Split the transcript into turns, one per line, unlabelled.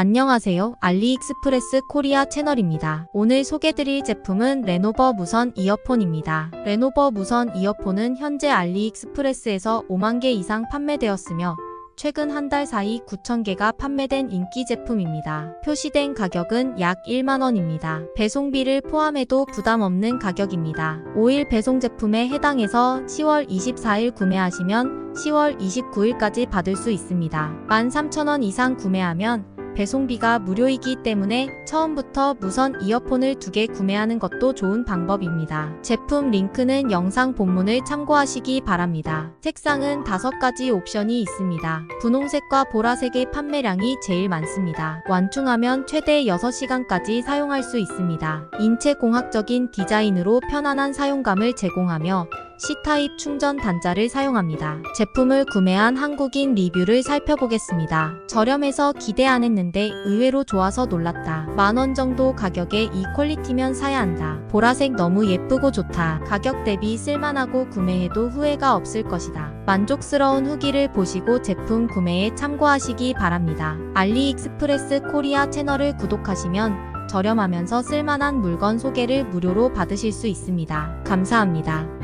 안녕하세요. 알리익스프레스 코리아 채널입니다. 오늘 소개드릴 제품은 레노버 무선 이어폰입니다. 레노버 무선 이어폰은 현재 알리익스프레스에서 5만 개 이상 판매되었으며 최근 한 달 사이 9,000개가 판매된 인기 제품입니다. 표시된 가격은 약 1만원입니다. 배송비를 포함해도 부담 없는 가격입니다. 5일 배송 제품에 해당해서 10월 24일 구매하시면 10월 29일까지 받을 수 있습니다. 13,000원 이상 구매하면 배송비가 무료이기 때문에 처음부터 무선 이어폰을 두 개 구매하는 것도 좋은 방법입니다. 제품 링크는 영상 본문을 참고하시기 바랍니다. 색상은 다섯 가지 옵션이 있습니다. 분홍색과 보라색의 판매량이 제일 많습니다. 완충하면 최대 6시간까지 사용할 수 있습니다. 인체 공학적인 디자인으로 편안한 사용감을 제공하며 C타입 충전 단자를 사용합니다. 제품을 구매한 한국인 리뷰를 살펴보겠습니다. 저렴해서 기대 안 했는데 의외로 좋아서 놀랐다. 만원 정도 가격에 이 퀄리티면 사야 한다. 보라색 너무 예쁘고 좋다. 가격 대비 쓸만하고 구매해도 후회가 없을 것이다. 만족스러운 후기를 보시고 제품 구매에 참고하시기 바랍니다. 알리익스프레스 코리아 채널을 구독하시면 저렴하면서 쓸만한 물건 소개를 무료로 받으실 수 있습니다. 감사합니다.